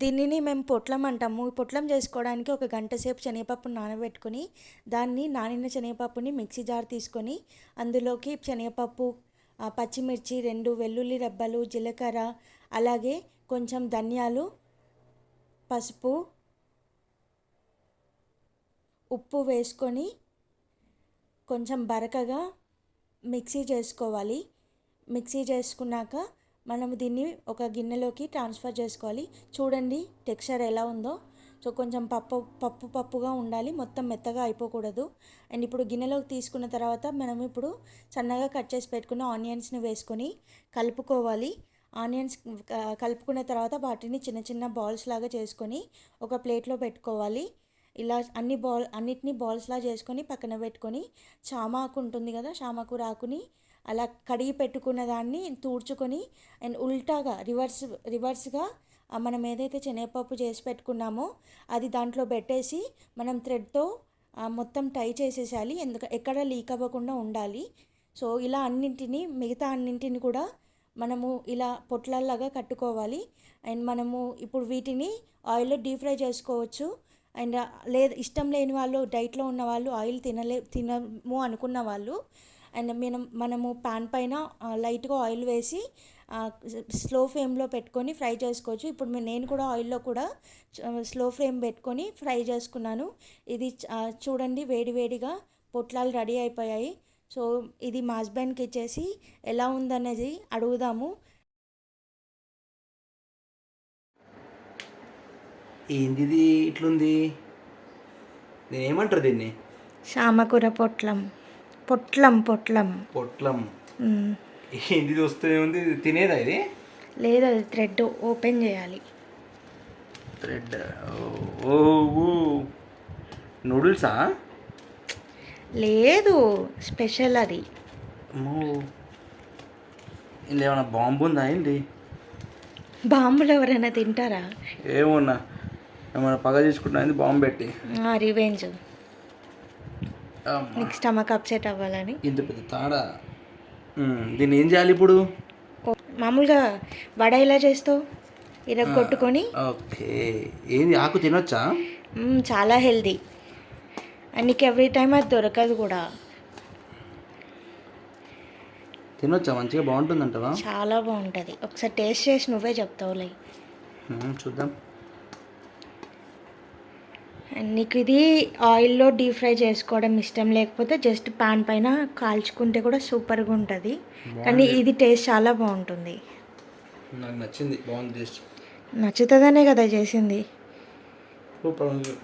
దీనిని మేము పొట్లం అంటాము. పొట్లం చేసుకోవడానికి ఒక గంట సేపు శనగపప్పు నానబెట్టుకొని దాన్ని నానిన శనగపప్పుని మిక్సీ జార్ తీసుకొని అందులోకి శనగపప్పు పచ్చిమిర్చి రెండు వెల్లుల్లి రెబ్బలు జీలకర్ర అలాగే కొంచెం ధనియాలు పసుపు ఉప్పు వేసుకొని కొంచెం బరకగా మిక్సీ చేసుకోవాలి. మిక్సీ చేసుకున్నాక మనం దీన్ని ఒక గిన్నెలోకి ట్రాన్స్ఫర్ చేసుకోవాలి. చూడండి టెక్స్చర్ ఎలా ఉందో. సో కొంచెం పప్పు పప్పు పప్పుగా ఉండాలి. మొత్తం మెత్తగా అయిపోకూడదు. అండ్ ఇప్పుడు గిన్నెలోకి తీసుకున్న తర్వాత మనం ఇప్పుడు సన్నగా కట్ చేసి పెట్టుకున్న ఆనియన్స్ని వేసుకొని కలుపుకోవాలి. ఆనియన్స్ కలుపుకున్న తర్వాత వాటిని చిన్న చిన్న బాల్స్ లాగా చేసుకొని ఒక ప్లేట్లో పెట్టుకోవాలి. ఇలా అన్ని బాల్ అన్నిటినీ బాల్స్లా చేసుకొని పక్కన పెట్టుకొని చామాకు ఉంటుంది కదా చామాకు రాకుని అలా కడిగి పెట్టుకున్న దాన్ని తూడ్చుకొని అండ్ ఉల్టాగా రివర్స్ రివర్స్గా మనం ఏదైతే శనగపప్పు చేసి పెట్టుకున్నామో అది దాంట్లో పెట్టేసి మనం థ్రెడ్తో మొత్తం టై చేసేసాలి ఎందుకు ఎక్కడ లీక్ అవ్వకుండా ఉండాలి. సో ఇలా అన్నింటినీ మిగతా అన్నింటిని కూడా మనము ఇలా పొట్లల్లాగా కట్టుకోవాలి. అండ్ మనము ఇప్పుడు వీటిని ఆయిల్లో డీప్ ఫ్రై చేసుకోవచ్చు. అండ్ లేదు ఇష్టం లేని వాళ్ళు డైట్లో ఉన్న వాళ్ళు ఆయిల్ తినలే తినము అనుకున్న వాళ్ళు అండ్ మనం మనము పాన్ పైన లైట్గా ఆయిల్ వేసి స్లో ఫ్లేమ్లో పెట్టుకొని ఫ్రై చేసుకోవచ్చు. ఇప్పుడు నేను కూడా ఆయిల్లో కూడా స్లో ఫ్లేమ్ పెట్టుకొని ఫ్రై చేసుకున్నాను. ఇది చూడండి వేడి వేడిగా పొట్లాలు రెడీ అయిపోయాయి. సో ఇది మా హస్బెండ్కి ఇచ్చేసి ఎలా ఉందనేది అడుగుదాము. ఏంది ఇది ఇట్లుంది? నేను ఏమంటారు దీన్ని? చామకూర పొట్లం. పొట్లం పొట్లం. పొట్లం. ఏంది ఇది వస్తూనే ఉంది? తినేదా ఇది? లేదు అది థ్రెడ్ ఓపెన్ చేయాలి. థ్రెడ్ ఓ నూడిల్సా? లేదు స్పెషల్ అది. ఇందులో ఏమైనా బాంబు ఉందా ఏంటి బాంబులు ఎవరైనా తింటారా? ఏమన్నా. ఏమైనా పగ తీసుకుంటా బాంబు పెట్టి. రివెంజ్ నీకు స్టమక్ అప్సెట్ అవ్వాలని. ఇంత పెద్ద తాడా? దీన్ని ఏం చేయాలి ఇప్పుడు? మామూలుగా వడ ఎలా చేస్తావు? ఇరగ కొట్టుకొని. ఓకే. ఏంది ఆకు తినొచ్చా? చాలా హెల్దీ అండ్ నీకు ఎవ్రీ టైం అది దొరకదు కూడా. తినొచ్చా? మంచిగా బాగుంటుందంటవా? చాలా బాగుంటుంది. ఒకసారి టేస్ట్ చేసి నువ్వే చెప్తావులే. చూద్దాం. నీకు ఇది ఆయిల్లో డీప్ ఫ్రై చేసుకోవడం ఇష్టం లేకపోతే జస్ట్ పాన్ పైన కాల్చుకుంటే కూడా సూపర్గా ఉంటుంది. కానీ ఇది టేస్ట్ చాలా బాగుంటుంది. నాకు నచ్చింది బాగుంది టేస్ట్. నచ్చుతుందనే కదా చేసింది. సూపర్ ఉంది.